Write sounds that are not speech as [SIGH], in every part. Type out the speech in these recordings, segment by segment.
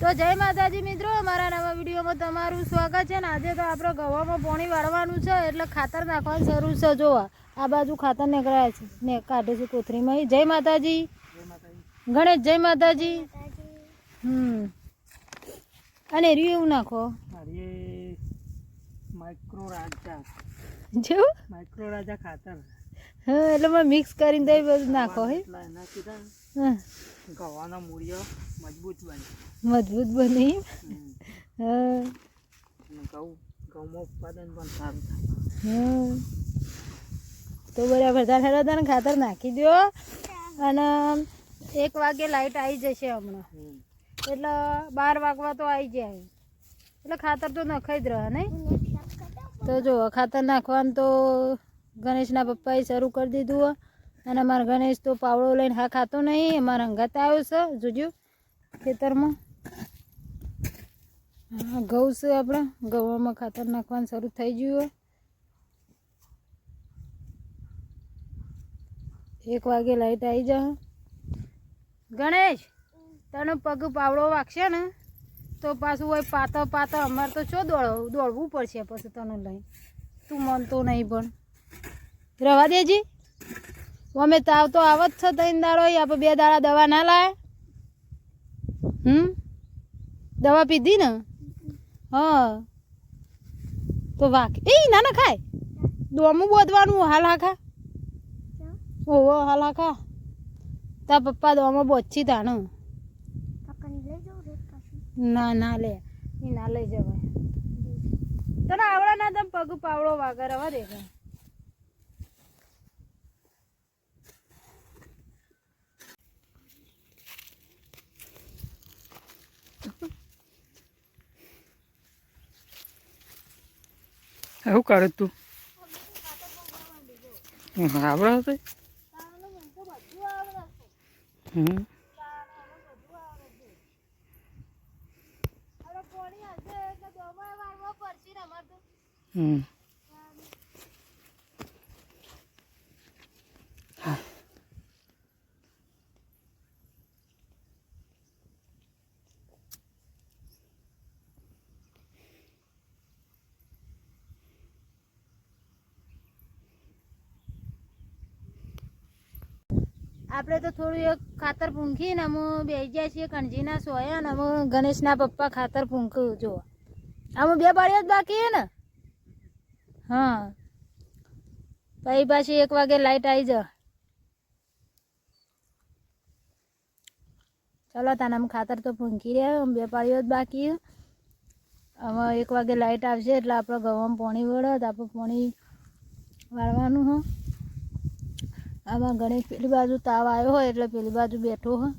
તો જય માતાજી મિત્રો અમારા નવા વિડીયોમાં તમારું સ્વાગત છે ને આજે તો આપણે ગવામાં પોણી વાળવાનું છે એટલે ખાતર નાખવાનું શરૂ છે. જોવા આ બાજુ ખાતર નીકળ્યા છે. ને કાઢે છે કોથરીમાં જય માતાજી. ગણેશ જય માતાજી. હમ. અને રહ્યું એવું નાખો. માઇક્રો રાજા. જેવું? માઇક્રો રાજા ખાતર. હા એટલે મેં મિક્સ કરીને દઈ બધું નાખો હે? ગવાના મૂળિયો મજબૂત બને. મજબૂત બની. હા. ઘઉં ઘઉંમાં ઉત્પાદન પણ સારું થાય. હમ. તો બરાબર તાર હેરા તને ખાતર નાખી દો અને એક વાગે લાઈટ આવી જશે હમણાં. એટલે બાર વાગવા તો આવી જાય. એટલે ખાતર તો નખાઈ જ રહે નહીં? તો જો ખાતર નાખવાનું તો ગણેશના પપ્પાએ શરૂ કરી દીધું હોય અને અમારા ગણેશ તો પાવડો લઈને હા ખાતો નહીં, અમારા હંગાત આવ્યો છે, જોજો, ખેતરમાં. હા, ઘઉં છે આપણે, ઘઉંમાં ખાતર નાખવાનું શરૂ થઈ ગયું. એક વાગે લાઈટ આવી જા ગણેશ, તને પગ પાવડો વાગશે ને, તો પાછું હોય પાતો પાતો અમારે તો શું દોડ દોડવું પડશે પછી તને લઈ તું મનતો નહીં પણ. રવા દેજી. અમે તાવ તો આવત છે ત્રણ દાડો આપણે બે દાડા દવા ના લાય. હમ? દવા પીધી ને? હા. તો વાક એ, ના ના, ખાય. દોમું બોધવાનું, હાલ, હાખા. ઓહો, હાલ, હાખા. તા પપ્પા દોમો બોચી તાનું ના ના, લે. એ ના લઈ જવાય. તને આવડે ના, તમે પગ પાવડો વાગર, રવા દે. શું કરે તું? આવડે હતો હમ. હમ. આપણે તો થોડું એક ખાતર પૂંખીને અમે બેસી જાય છીએ કણજીના સોયા ને અમે ગણેશના પપ્પા ખાતર પૂંખ્યું જો અમે બે પાડ્યા જ બાકી હે ને? હા. પછી પાછી એક વાગે લાઈટ આવી જા ચલો, તાને અમે ખાતર તો પૂંખી રહ્યા બે પાળીઓ જ બાકી હે. હવે એક વાગે લાઈટ આવશે એટલે આપણે ગવામાં પાણી વળત આપણે પાણી વાળવાનું હોય આમાં ઘણી પેલી બાજુ તાવ આવ્યો હોય એટલે પેલી બાજુ બેઠો હોય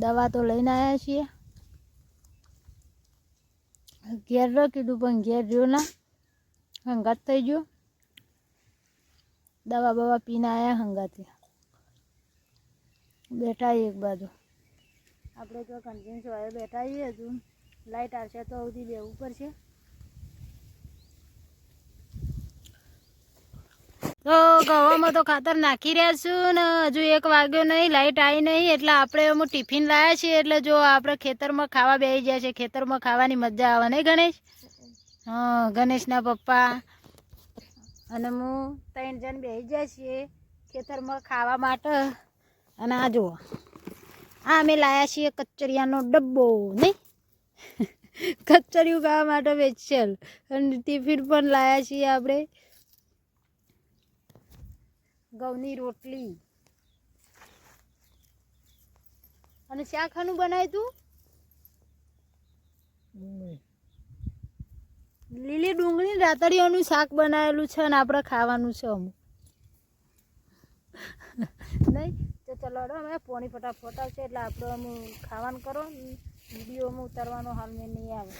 દવા તો લઈને આવ્યા છીએ. ઘેર રહ્યો કીધું, પણ ઘેર રહ્યો ના. હંગાત થઈ ગયો. દવા બવા પીને આવ્યા હંગાથી બેઠા એક બાજુ. આપણે તો કન્ટિન્યુ બેઠા છીએ હજુ. લાઈટ આવશે તો સુધી બેવું પડશે તો ગવામાં તો ખાતર નાખી રહ્યા છું ને હજુ એક વાગ્યો નહીં, લાઈટ આવી નહીં, એટલે આપણે અમુક ટિફિન લાવ્યા છીએ, એટલે જો આપણે ખેતરમાં ખાવા બેસી જાય છે, ખેતરમાં ખાવાની મજા આવે નહીં ગણેશ? હા, ગણેશના પપ્પા અને હું ત્રણ જણ બેસી જાય છીએ ખેતરમાં ખાવા માટે. અને આ જુઓ, આ અમે લાવ્યા છીએ કચરિયાનો ડબ્બો, નહીં? [LAUGHS] કચરિયું ખાવા માટે વેચેલ. અને ટિફિન પણ લાવ્યા છીએ આપણે. ઘઉંની રોટલી. અને શાખાનું બનાવ્યું તું? લીલી ડુંગળી રાતડીઓનું શાક બનાવેલું છે અને આપણે ખાવાનું છે અમુક. નહીં? તો ચલો અમે પોણી ફટાફટ આવશે એટલે આપણે અમુ ખાવાનું કરો. વિડીયોમાં ઉતારવાનો હાલ મેં નહીં આવે.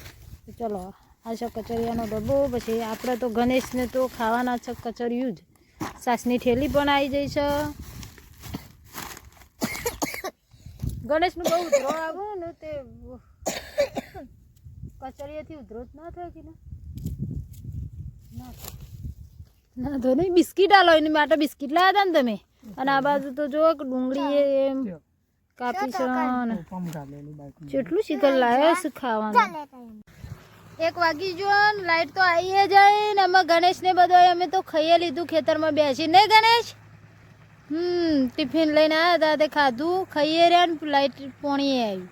તો ચલો આ છે કચરિયાનો ડબ્બો. પછી આપણે તો ગણેશને તો ખાવાના છે કચરિયું જ. સાસની ઠેલી પણ આવી જઈ છે. ગણેશનું બહુ ઉધરો આવે ને તે કચરિયાથી ઉધરો જ ના થાય કે ના? ના તો નહીં બિસ્કિટ આલો એની માટે બિસ્કિટ લાવ્યા હતા ને તમે. અને આ બાજુ તો જો ડુંગળી એમ કાપી છે જેટલું શીકર લાવ્યો છે ખાવાનું. એક વાગી જો લાઈટ તો આવી જાય ને અમે ગણેશ ને બધો અમે તો ખાઈએ લીધું, ખેતરમાં બેસી. નહીં ગણેશ? હમ, ટિફિન લઈને આવ્યા હતા, તે ખાધું, ખાઈએ રહ્યા ને, લાઈટ પોણી આવી.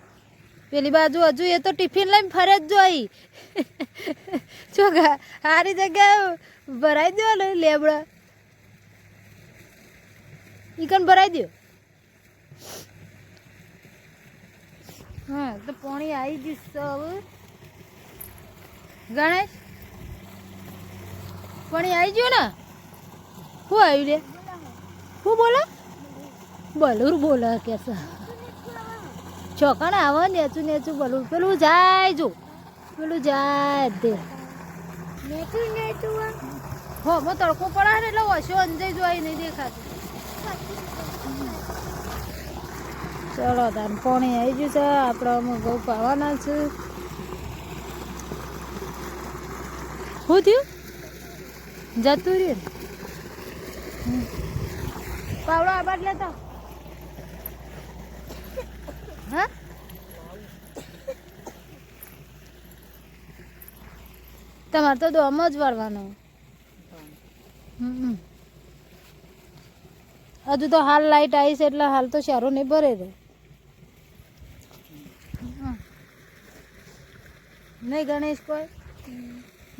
પેલી બાજુ હજુ એ તો ટિફિન લઈને ફરે જ જોઈ ચોખા સારી જગ્યાએ ભરાઈ દો ને લેબડા. ઈકન ભરાઈ દો હા, તો પોણી આવી ગયું હવે ગણેશ? પણ આવી ગયું ને? શું આવ્યું રે શું બોલો? બલુર બોલે કે છે. ચોકણ આવે નેચું નેચું બલુર. પેલું જાય જો. પેલું જાય દે. હો મો તડકો પડે ને એટલે ઓછો અંજાઈ જોઈ નહીં દેખાતું. ચલો તાન પાણી આવી ગયું છે. આપણે અમે ઘઉં પાવાના છે. શું થયું જતું રહ્યું? પાવડો આ બાટ લેતો. હા? તમારે તો દોમ જ વાળવાનો. હજુ તો હાલ લાઈટ આવી છે એટલે હાલ તો સારો નહીં ભરે રે નહીં ગણેશ કોઈ?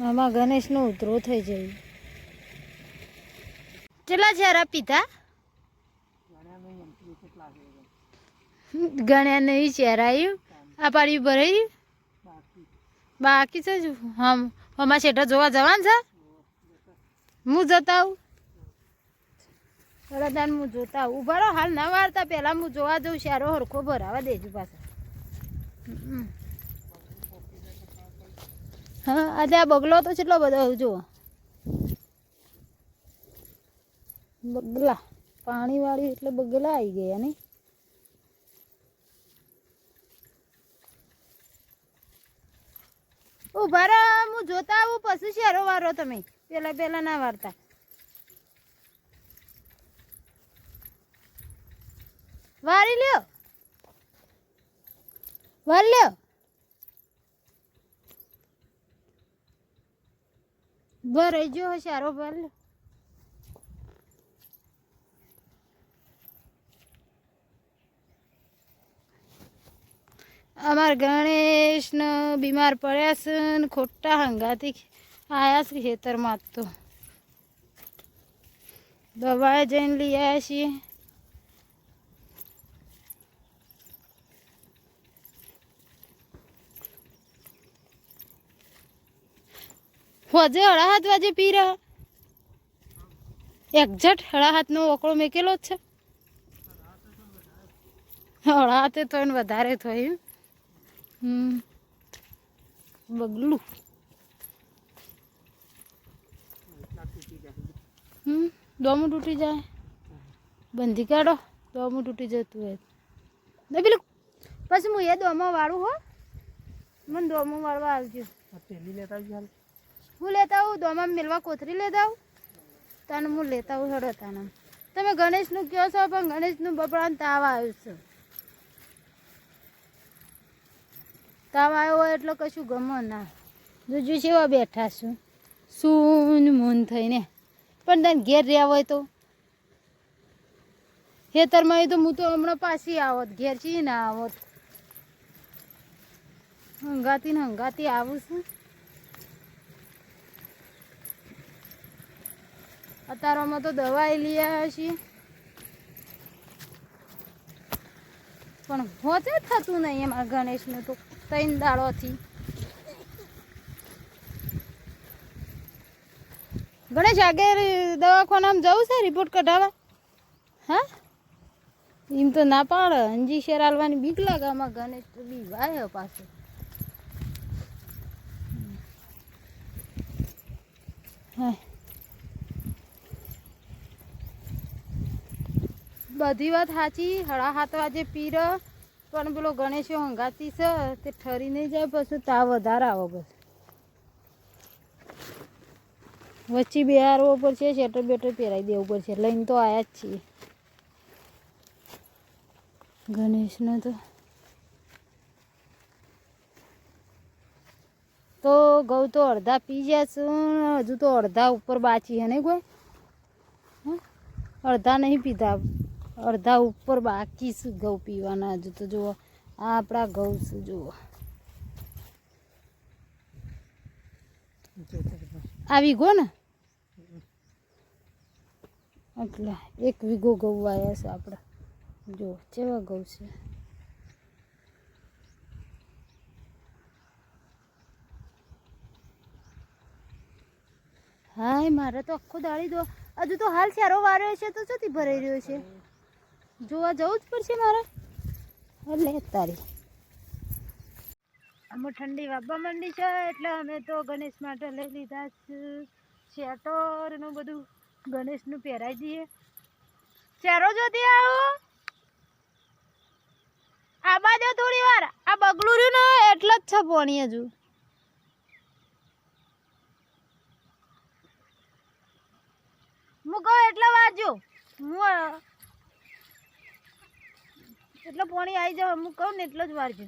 આમાં ગણેશનો ઉતરો થઈ જાય કેટલા ચારા પીધા ગણ્યા નહીં ચહેરાયું આ પાડ્યું ભરાયું બાકી છે જ હમ હમણાં શેઠા જોવા જવાનું છે? હું જતા આવું? વડાદાન હું જોતા આવું. ઊભા હાલ ના વારતા પહેલાં હું જોવા જઉં સારો હરખો ભરાવા દેજો પાછા. હા આજે આ બગલો તો કેટલો બધો જુઓ. બગલા. પાણીવાળી એટલે બગલા આવી ગયા નહીં ઊભા રહો, હું જોતા આવું, પછી શેરો વારો તમે. પેલા પેલા ના વારતા. વારી લ્યો. વાર લ્યો. ભરાઈ ગયો સારો લ્યો અમાર ગણેશને બીમાર પડ્યા છે ખોટા હંગાથી આયા છે ખેતરમાં તો દવાએ જઈને લઈ આવ્યા છીએ હોજે હાથ વાજે પી રહ્યા. એક્ઝેક્ટ હાથનો ઓકળો મેકેલો જ છે. હાથે તો એને વધારે થયું હમ. બગલું. હમ, દોમું તૂટી જાય. બંધી કાઢો, દોમું તૂટી જતું હોય. ને પેલું, પછી હું એ દોમો વાળું હો. મને દોમો વાળવા આવજો પેલી લેતા આવી હાલ. હું લેતા આવું? દોમાં મેળવા કોથરી લેતા આવું? તને હું લેતા આવું હડો તને. તમે ગણેશનું કહો છો, પણ ગણેશનું બપડાને તાવ આવ્યો છે. તાવ આવ્યો હોય એટલે કશું ગમો ના. બીજું જેવા બેઠા છું? સૂન મૂન થઈને. પણ તને ઘેર રહ્યા હોય તો? ખેતરમાં એ તો હું તો હમણાં પાછી આવત. ઘેર છીએ ના આવત. હંગાતી ને હંગાતી આવું છું. અત્યારમાં તો દવાઈ લઈ આવ્યા છીએ. પણ હોતે થતું નહીં એમાં ગણેશને તો ત્રણ દાડોથી. ગણેશ આગળ દવાખાનામાં જવું છે? રિપોર્ટ કઢાવવા? હા? એમ તો ના પાડે. અંજી શેર હાલવાની બીક લાગે આમાં ગણેશ તો બી વાય પાછો. હા. બધી વાત સાચી. હળા હાથ વાજે પીર. પણ પેલો ગણેશો હંગાતી છે. તે ઠરી નહીં જાય પછી તાવ વધારે આવો બસ. વચ્ચે બિહારવો પડશે, શેટર બેટર પહેરાવી દેવું પડશે. લઈને તો આવ્યા જ છીએ. ગણેશનો તો. તો ઘઉં તો અડધા પી ગયા છું. હજુ તો અડધા ઉપર બાચી હે ને કોઈ? અડધા નહીં પીધા. અડધા ઉપર બાકી શું ઘઉં પીવાના. હજુ તો જુઓ, આ આપણા ઘઉં છે, જુઓ. આવી ગયો ને? એટલે એક વીઘો ઘઉં વાયા છે આપણે. જો કેવા ઘઉં છે. હાય, મારે તો આખો દાળી દો. હજુ તો હાલ ચારો વાર્યો છે, તો ચોથી ભરાઈ રહ્યો છે? જોવા જવું જ પડશે મારે. એટલે તારી અમે ઠંડી વાપવા માંડી છે, એટલે અમે તો ગણેશ માટે લઈ લીધા છે સ્વેટર ને બધું. ગણેશનું પહેરાવી દઈએ. ચેરો જોતી આવો. આ બાજુ થોડી વાર. આ બગલું રહ્યું ને, એટલે જ છે પોણી હજુ. કહું એટલે વાંચજો હું એટલે પોણી આવી જાવ હું કહું ને એટલો જ વારજો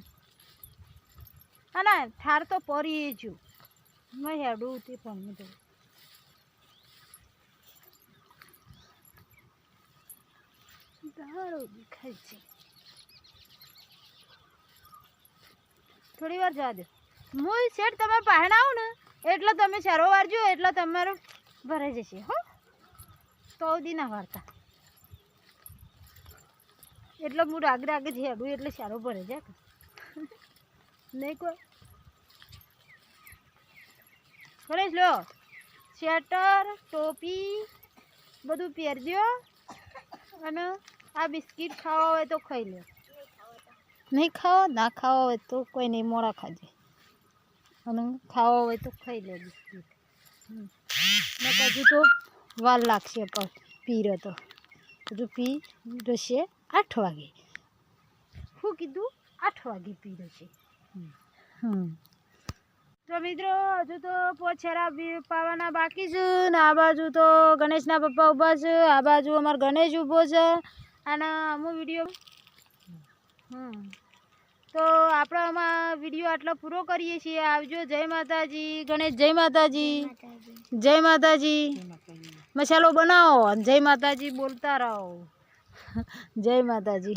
હા ના ઠાર તો પરી છું. મેં હેડું તે પણ તો. થોડી વાર જવા દો. હું શેઠ તમે પહેણ આવો ને, એટલો તમે સારો વારજો એટલે તમારું ભરાઈ જશે, હો. તો દી ના વારતા. એટલે હું આગળ જ હેડું એટલે સારો જાય કે. નહીં કોઈ. ગણેશ લો. સ્વેટર ટોપી, બધું પહેરજો અને આ બિસ્કિટ ખાવા હોય તો ખાઈ લો નહીં ખાવા ના ખાવા હોય તો કોઈ નહીં, મોડા ખાજે. અને ખાવા હોય તો ખાઈ લે બિસ્કિટ. હજુ તો વાર લાગશે પણ પીરો તો. હજુ પી રહેશે આઠ વાગે. શું કીધું આઠ વાગે પીધો છે. હમ. તો મિત્રો હજુ તો પોછેરા પાવાના બાકી છે ને આ બાજુ તો ગણેશના પપ્પા ઊભા છે. આ બાજુ અમારો ગણેશ ઊભો છે અને અમુક વીડિયો હમ. તો આપણે આમાં વીડિયો આટલો પૂરો કરીએ છીએ. આવજો. જય માતાજી. ગણેશ જય માતાજી. જય માતાજી. મસાલો બનાવો અને જય માતાજી બોલતા રહો. જય માતાજી.